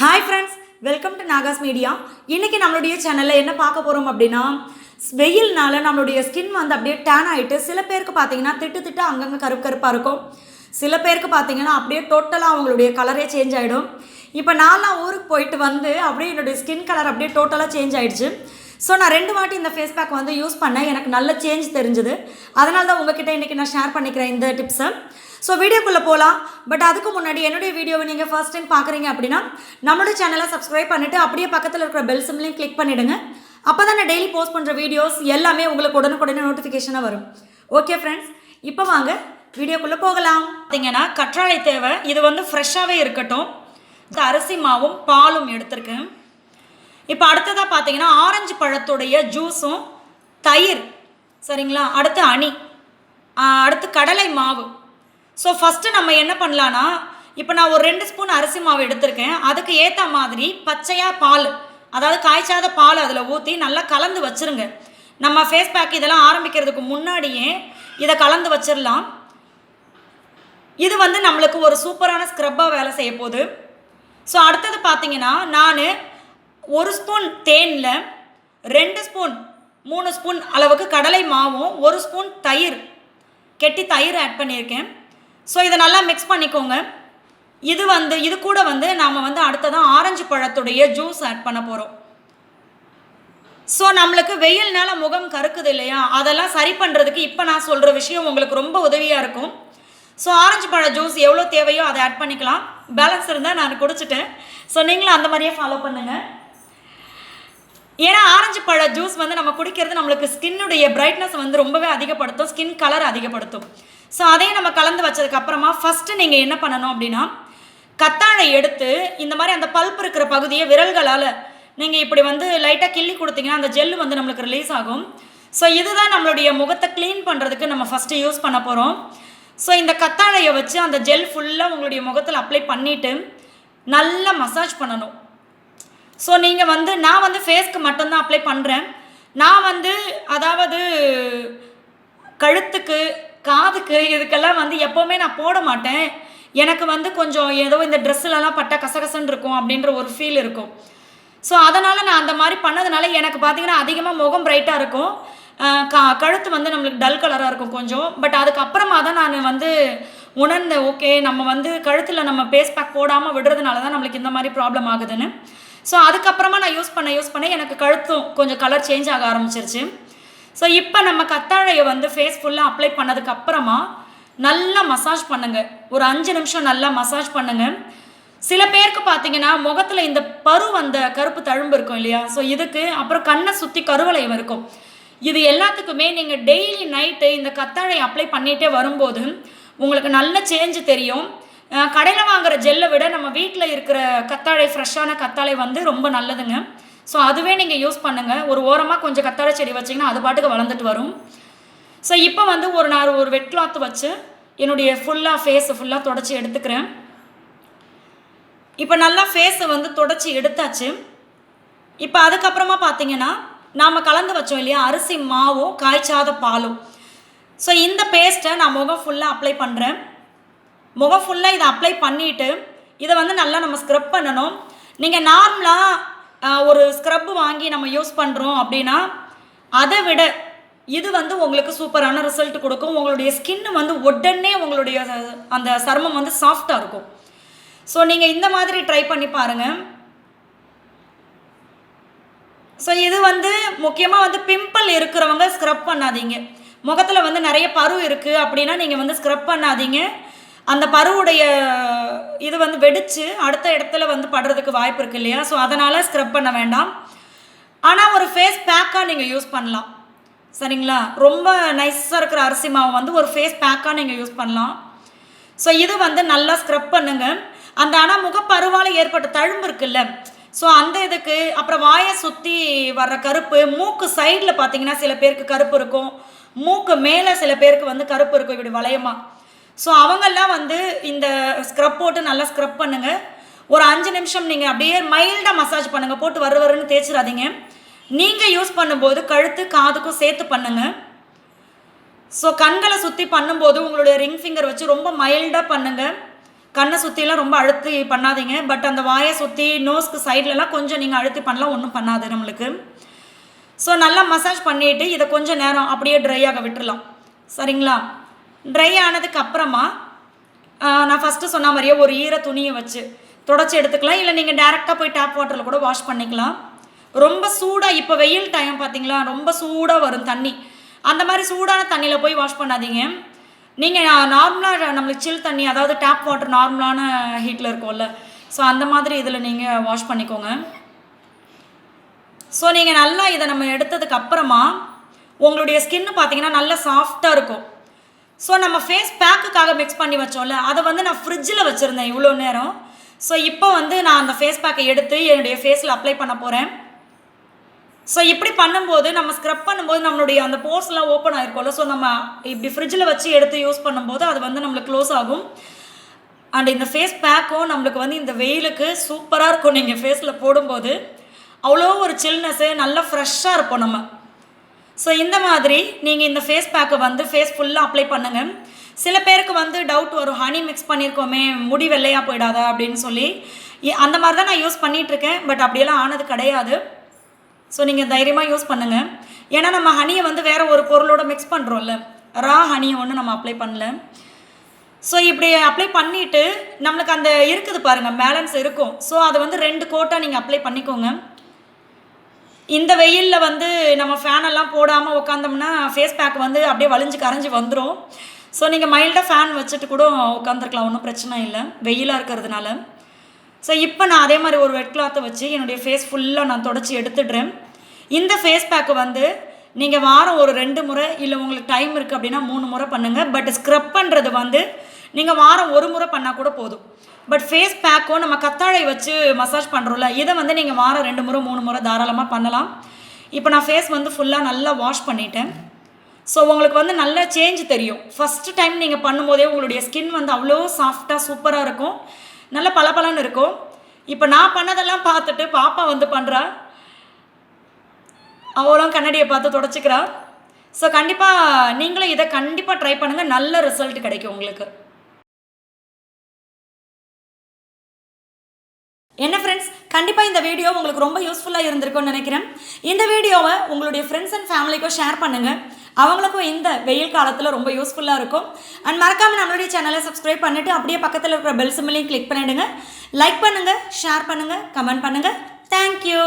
Hi friends welcome to Nagas media இன்றைக்கி நம்மளுடைய சேனலில் என்ன பார்க்க போகிறோம் அப்படின்னா வெயில்னால நம்மளுடைய ஸ்கின் வந்து அப்படியே டேன் ஆகிட்டு சில பேருக்கு பார்த்தீங்கன்னா திட்டு திட்டு அங்கங்கே கருப்பு கருப்பாக இருக்கும். சில பேருக்கு பார்த்தீங்கன்னா அப்படியே டோட்டலாக அவங்களுடைய கலரே சேஞ்ச் ஆகிடும் இப்போ நான்லாம் ஊருக்கு போயிட்டு வந்து அப்படியே என்னுடைய ஸ்கின் கலர் அப்படியே டோட்டலாக சேஞ்ச் ஆகிடுச்சு ஸோ நான் ரெண்டு வாட்டி இந்த ஃபேஸ் பேக் வந்து யூஸ் பண்ணேன். எனக்கு நல்ல சேஞ்ச் தெரிஞ்சுது. அதனால தான் உங்ககிட்ட இன்றைக்கி நான் ஷேர் பண்ணிக்கிறேன் இந்த டிப்ஸை ஸோ வீடியோக்குள்ளே போகலாம் பட் அதுக்கு முன்னாடி என்னுடைய வீடியோவை நீங்கள் ஃபர்ஸ்ட் டைம் பார்க்குறீங்க அப்படின்னா நம்மளோட சேனலை சப்ஸ்கிரைப் பண்ணிவிட்டு அப்படியே பக்கத்தில் இருக்கிற பெல் சிம்லையும் கிளிக் பண்ணிவிடுங்க அப்போ தான் நான் டெய்லி போஸ்ட் பண்ணுற வீடியோஸ் எல்லாமே உங்களுக்கு உடனுக்குடனே நோட்டிஃபிகேஷனாக வரும். ஓகே ஃப்ரெண்ட்ஸ் இப்போ வாங்க வீடியோக்குள்ளே போகலாம். பார்த்தீங்கன்னா கற்றாழை தேவை. இது வந்து ஃப்ரெஷ்ஷாகவே இருக்கட்டும். இந்த அரிசி மாவும் பாலும் எடுத்திருக்கேன். இப்போ அடுத்ததாக பார்த்தீங்கன்னா ஆரஞ்சு பழத்துடைய ஜூஸும் தயிர். சரிங்களா? அடுத்து அணி. அடுத்து கடலை மாவு. ஸோ ஃபஸ்ட்டு நம்ம என்ன பண்ணலான்னா இப்போ நான் ஒரு ரெண்டு ஸ்பூன் அரிசி மாவு எடுத்திருக்கேன். அதுக்கு ஏற்ற மாதிரி பச்சையாக பால் அதாவது காய்ச்சாத பால் அதில் ஊற்றி நல்லா கலந்து வச்சுருங்க. நம்ம ஃபேஸ் பேக் இதெல்லாம் ஆரம்பிக்கிறதுக்கு முன்னாடியே இதை கலந்து வச்சிடலாம் இது வந்து நம்மளுக்கு ஒரு சூப்பரான ஸ்க்ரப்பாக வேலை செய்ய போகுது. ஸோ அடுத்தது பார்த்தீங்கன்னா நான் ஒரு ஸ்பூன் தேனில் ரெண்டு ஸ்பூன் மூணு ஸ்பூன் அளவுக்கு கடலை மாவும் ஒரு ஸ்பூன் தயிர் கெட்டி தயிர் ஆட் பண்ணியிருக்கேன். ஸோ இதை நல்லா மிக்ஸ் பண்ணிக்கோங்க. இது வந்து இது கூட வந்து நாம் வந்து அடுத்ததான் ஆரஞ்சு பழத்துடைய ஜூஸ் ஆட் பண்ண போகிறோம் ஸோ நம்மளுக்கு வெயில்னால முகம் கருக்குது இல்லையா? அதெல்லாம் சரி பண்ணுறதுக்கு இப்போ நான் சொல்கிற விஷயம் உங்களுக்கு ரொம்ப உதவியாக இருக்கும். ஸோ ஆரஞ்சு பழ ஜூஸ் எவ்வளோ தேவையோ அதை ஆட் பண்ணிக்கலாம். பேலன்ஸ் இருந்தால் நான் குடிச்சிட்டேன். ஸோ நீங்களும் அந்த மாதிரியே ஃபாலோ பண்ணுங்கள் ஏன்னா ஆரஞ்சு பழ ஜூஸ் வந்து நம்ம குடிக்கிறது நம்மளுக்கு ஸ்கின்னுடைய பிரைட்னஸ் வந்து ரொம்பவே அதிகப்படுத்தும். ஸ்கின் கலர் அதிகப்படுத்தும். ஸோ அதையும் நம்ம கலந்து வச்சதுக்கு அப்புறமா ஃபஸ்ட்டு நீங்கள் என்ன பண்ணணும் அப்படின்னா கத்தாழை எடுத்து இந்த மாதிரி அந்த பல்ப் இருக்கிற பகுதியை விரல்களால் நீங்கள் இப்படி வந்து லைட்டாக கிள்ளி கொடுத்தீங்கன்னா அந்த ஜெல்லு வந்து நம்மளுக்கு ரிலீஸ் ஆகும். ஸோ இதுதான் நம்மளுடைய முகத்தை க்ளீன் பண்ணுறதுக்கு நம்ம ஃபஸ்ட்டு யூஸ் பண்ண போகிறோம் ஸோ இந்த கத்தாழையை வச்சு அந்த ஜெல் ஃபுல்லாக உங்களுடைய முகத்தில் அப்ளை பண்ணிவிட்டு நல்லா மசாஜ் பண்ணணும். ஸோ நீங்கள் வந்து நான் வந்து ஃபேஸ்க்கு மட்டும்தான் அப்ளை பண்ணுறேன் நான் வந்து அதாவது கழுத்துக்கு காதுக்கு இதுக்கெல்லாம் வந்து எப்போவுமே நான் போட மாட்டேன். எனக்கு வந்து கொஞ்சம் ஏதோ இந்த ட்ரெஸ்ஸுலலாம் பட்டா கசகசன்னு இருக்கும் அப்படின்ற ஒரு ஃபீல் இருக்கும். ஸோ அதனால் நான் அந்த மாதிரி பண்ணதுனால எனக்கு பார்த்தீங்கன்னா அதிகமாக முகம் பிரைட்டாக இருக்கும். கா கழுத்து வந்து நம்மளுக்கு டல் கலராக இருக்கும் கொஞ்சம். பட் அதுக்கப்புறமா தான் நான் வந்து உணர்ந்தேன் ஓகே நம்ம வந்து கழுத்தில் நம்ம பேஸ் பேக் போடாமல் விடுறதுனால தான் நம்மளுக்கு இந்த மாதிரி ப்ராப்ளம் ஆகுதுன்னு. ஸோ அதுக்கப்புறமா நான் யூஸ் பண்ண யூஸ் பண்ண எனக்கு கழுத்தும் கொஞ்சம் கலர் சேஞ்ச் ஆக ஆரம்பிச்சிருச்சு. ஸோ இப்போ நம்ம கத்தாழையை வந்து ஃபேஸ் ஃபுல்லாக அப்ளை பண்ணதுக்கு அப்புறமா நல்லா மசாஜ் பண்ணுங்க. ஒரு அஞ்சு நிமிஷம் நல்லா மசாஜ் பண்ணுங்க. சில பேருக்கு பார்த்தீங்கன்னா முகத்தில் இந்த பரு வந்த கருப்பு தழும்பு இருக்கும் இல்லையா? ஸோ இதுக்கு அப்புறம் கண்ணை சுற்றி கருவளையம் இருக்கும். இது எல்லாத்துக்குமே நீங்கள் டெய்லி நைட்டு இந்த கத்தாழை அப்ளை பண்ணிகிட்டே வரும்போது உங்களுக்கு நல்ல சேஞ்சு தெரியும். கடையில் வாங்குற ஜெல்லை விட நம்ம வீட்டில் இருக்கிற கத்தாழை ஃப்ரெஷ்ஷான கத்தாழை வந்து ரொம்ப நல்லதுங்க. ஸோ அதுவே நீங்கள் யூஸ் பண்ணுங்கள் ஒரு ஓரமாக கொஞ்சம் கத்தாழை செடி வச்சிங்கன்னா அது பாட்டுக்கு வளர்ந்துட்டு வரும். ஸோ இப்போ வந்து ஒரு நான் ஒரு வெட் கிளாத் வச்சு என்னுடைய ஃபுல்லாக ஃபேஸை ஃபுல்லாக தொடச்சி எடுத்துக்கிறேன். இப்போ நல்லா ஃபேஸை வந்து தொடச்சி எடுத்தாச்சு. இப்போ அதுக்கப்புறமா பார்த்தீங்கன்னா நாம் கலந்து வச்சோம் இல்லையா? அரிசி மாவும் காய்ச்சாத பாலும் ஸோ இந்த பேஸ்ட்டை நான் முகம் ஃபுல்லாக அப்ளை பண்ணுறேன் முகம் ஃபுல்லாக இதை அப்ளை பண்ணிவிட்டு இதை வந்து நல்லா நம்ம ஸ்க்ரப் பண்ணணும். நீங்கள் நார்மலாக ஒரு ஸ்க்ரப் வாங்கி நம்ம யூஸ் பண்ணுறோம் அப்படின்னா அதை விட இது வந்து உங்களுக்கு சூப்பரான ரிசல்ட் கொடுக்கும். உங்களுடைய ஸ்கின் வந்து உடனே உங்களுடைய அந்த சருமம் வந்து சாஃப்டாக இருக்கும். ஸோ நீங்கள் இந்த மாதிரி ட்ரை பண்ணி பாருங்கள் ஸோ இது வந்து முக்கியமாக வந்து பிம்பிள் இருக்கிறவங்க ஸ்க்ரப் பண்ணாதீங்க. முகத்தில் வந்து நிறைய பரு இருக்குது அப்படின்னா நீங்கள் வந்து ஸ்க்ரப் பண்ணாதீங்க. அந்த பருவுடைய இது வந்து வெடித்து அடுத்த இடத்துல வந்து படுறதுக்கு வாய்ப்பு இருக்கு இல்லையா? ஸோ அதனால் ஸ்க்ரப் பண்ண வேண்டாம். ஆனால் ஒரு ஃபேஸ் பேக்காக நீங்கள் யூஸ் பண்ணலாம். சரிங்களா? ரொம்ப நைஸாக இருக்கிற அரிசி மாவு வந்து ஒரு ஃபேஸ் பேக்காக நீங்கள் யூஸ் பண்ணலாம். ஸோ இது வந்து நல்லா ஸ்க்ரப் பண்ணுங்கள் அந்த ஆனால் முகப்பருவால் ஏற்பட்ட தழும்பு இருக்குல்ல? ஸோ அந்த இதுக்கு அப்புறம் வாயை சுற்றி வர்ற கருப்பு மூக்கு சைடில் பார்த்தீங்கன்னா சில பேருக்கு கருப்பு இருக்கும். மூக்கு மேலே சில பேருக்கு வந்து கருப்பு இருக்கும் இப்படி வளையமாக ஸோ அவங்கெல்லாம் வந்து இந்த ஸ்க்ரப் போட்டு நல்லா ஸ்க்ரப் பண்ணுங்க. ஒரு அஞ்சு நிமிஷம் நீங்கள் அப்படியே மைல்டாக மசாஜ் பண்ணுங்கள் போட்டு வரு வருன்னு தேய்ச்சிடாதீங்க நீங்கள் யூஸ் பண்ணும்போது கழுத்து காதுக்கும் சேர்த்து பண்ணுங்கள் ஸோ கண்களை சுற்றி பண்ணும்போது உங்களுடைய ரிங் ஃபிங்கர் வச்சு ரொம்ப மைல்டாக பண்ணுங்கள் கண்ணை சுற்றிலாம் ரொம்ப அழுத்தி பண்ணாதீங்க. பட் அந்த வாயை சுற்றி நோஸ்க்கு சைட்லலாம் கொஞ்சம் நீங்கள் அழுத்தி பண்ணலாம். ஒன்றும் பண்ணாது நம்மளுக்கு. ஸோ நல்லா மசாஜ் பண்ணிவிட்டு இதை கொஞ்சம் நேரம் அப்படியே ட்ரை ஆக விட்டுறலாம். சரிங்களா? ட்ரை ஆனதுக்கு அப்புறமா நான் ஃபஸ்ட்டு சொன்ன மாதிரியே ஒரு ஈர துணியை வச்சு தொடச்சி எடுத்துக்கலாம். இல்லை நீங்கள் டேரெக்டாக போய் டேப் வாட்டரில் கூட வாஷ் பண்ணிக்கலாம். ரொம்ப சூடாக இப்போ வெயில் டைம் பார்த்தீங்களா ரொம்ப சூடாக வரும் தண்ணி. அந்த மாதிரி சூடான தண்ணியில் போய் வாஷ் பண்ணாதீங்க. நீங்கள் நார்மலாக நம்மளுக்கு சில் தண்ணி அதாவது டேப் வாட்டர் நார்மலான ஹீட்டில் இருக்கும்ல. ஸோ அந்த மாதிரி இதில் நீங்கள் வாஷ் பண்ணிக்கோங்க. ஸோ நீங்கள் நல்லா இதை நம்ம எடுத்ததுக்கு அப்புறமா உங்களுடைய ஸ்கின்னு பார்த்தீங்கன்னா நல்லா சாஃப்டாக இருக்கும். ஸோ நம்ம ஃபேஸ் பேக்குக்காக மிக்ஸ் பண்ணி வச்சோம்ல அதை வந்து நான் ஃப்ரிட்ஜில் வச்சுருந்தேன் இவ்வளோ நேரம். ஸோ இப்போ வந்து நான் அந்த ஃபேஸ் பேக்கை எடுத்து என்னுடைய ஃபேஸில் அப்ளை பண்ண போகிறேன் ஸோ இப்படி பண்ணும்போது நம்ம ஸ்க்ரப் பண்ணும்போது நம்மளுடைய அந்த போர்ஸ்லாம் ஓப்பன் ஆகிருக்கோம்ல ஸோ நம்ம இப்படி ஃப்ரிட்ஜில் வச்சு எடுத்து யூஸ் பண்ணும்போது அது வந்து நம்மளுக்கு க்ளோஸ் ஆகும். அண்ட் இந்த ஃபேஸ் பேக்கும் நம்மளுக்கு வந்து இந்த வெயிலுக்கு சூப்பராக இருக்கும் நீங்கள் ஃபேஸில் போடும்போது. அவ்வளோ ஒரு சில்னஸ்ஸு நல்லா ஃப்ரெஷ்ஷாக இருப்போம் நம்ம. ஸோ இந்த மாதிரி நீங்கள் இந்த ஃபேஸ் பேக்கை வந்து ஃபேஸ் ஃபுல்லாக அப்ளை பண்ணுங்கள் சில பேருக்கு வந்து டவுட் வரும். ஹனி மிக்ஸ் பண்ணியிருக்கோமே முடி வெள்ளையாக போயிடாதா? அப்படின்னு சொல்லி அந்த மாதிரி தான் நான் யூஸ் பண்ணிகிட்ருக்கேன் பட் அப்படியெல்லாம் ஆனது கிடையாது. ஸோ நீங்கள் தைரியமாக யூஸ் பண்ணுங்கள் ஏன்னா நம்ம ஹனியை வந்து வேறு ஒரு பொருளோட மிக்ஸ் பண்ணுறோம்ல ரா ஹனியை ஒன்று நம்ம அப்ளை பண்ணல. ஸோ இப்படி அப்ளை பண்ணிவிட்டு நம்மளுக்கு அந்த இருக்குது பாருங்கள் பேலன்ஸ் இருக்கும். ஸோ அதை வந்து ரெண்டு கோட்டாக நீங்கள் அப்ளை பண்ணிக்கோங்க. இந்த வெயிலில் வந்து நம்ம ஃபேன் எல்லாம் போடாமல் உட்காந்தோம்னா ஃபேஸ் பேக் வந்து அப்படியே வலிஞ்சு கரைஞ்சி வந்துடும் ஸோ நீங்கள் மைல்டாக ஃபேன் வச்சுட்டு கூட உட்காந்துருக்கலாம் ஒன்றும் பிரச்சனை இல்லை. வெயிலாக இருக்கிறதுனால. ஸோ இப்போ நான் அதே மாதிரி ஒரு வெட் கிளாத்தை வச்சு என்னுடைய ஃபேஸ் ஃபுல்லாக நான் தொடச்சி எடுத்துடுறேன். இந்த ஃபேஸ் பேக்கு வந்து நீங்கள் வாரம் ஒரு ரெண்டு முறை இல்லை உங்களுக்கு டைம் இருக்குது அப்படின்னா மூணு முறை பண்ணுங்கள் பட் ஸ்க்ரப் பண்ணுறது வந்து நீங்கள் வாரம் ஒரு முறை பண்ணால் கூட போதும். பட் ஃபேஸ் பேக்கும் நம்ம கத்தாழை வச்சு மசாஜ் பண்ணுறோம்ல இதை வந்து நீங்கள் வாரம் ரெண்டு முறை மூணு முறை தாராளமாக பண்ணலாம். இப்போ நான் ஃபேஸ் வந்து ஃபுல்லாக நல்லா வாஷ் பண்ணிட்டேன். ஸோ உங்களுக்கு வந்து நல்ல சேஞ்ச் தெரியும். ஃபஸ்ட்டு டைம் நீங்கள் பண்ணும்போதே உங்களுடைய ஸ்கின் வந்து அவ்வளோ சாஃப்டாக சூப்பராக இருக்கும். நல்ல பளபளன்னு இருக்கும். இப்போ நான் பண்ணதெல்லாம் பார்த்துட்டு பாப்பா வந்து பண்ணுறா அவளும் கண்ணாடியை பார்த்து தொடச்சிக்கிறா. ஸோ கண்டிப்பாக நீங்களும் இதை கண்டிப்பாக ட்ரை பண்ணுங்கள் நல்ல ரிசல்ட் கிடைக்கும் உங்களுக்கு. கண்டிப்பாக இந்த வீடியோ உங்களுக்கு ரொம்ப யூஸ்ஃபுல்லாக இருந்திருக்கும்னு நினைக்கிறேன். இந்த வீடியோவை உங்களுடைய ஃப்ரெண்ட்ஸ் அண்ட் ஃபேமிலிக்கும் ஷேர் பண்ணுங்கள் அவங்களுக்கும் இந்த வெயில் காலத்தில் ரொம்ப யூஸ்ஃபுல்லாக இருக்கும். அண்ட் மறக்காமல் நம்மளுடைய சேனலை சப்ஸ்கிரைப் பண்ணிவிட்டு அப்படியே பக்கத்தில் இருக்கிற பெல் சிம்மிலையும் கிளிக் பண்ணிவிடுங்க லைக் பண்ணுங்கள் ஷேர் பண்ணுங்கள் கமெண்ட் பண்ணுங்கள் தேங்க்யூ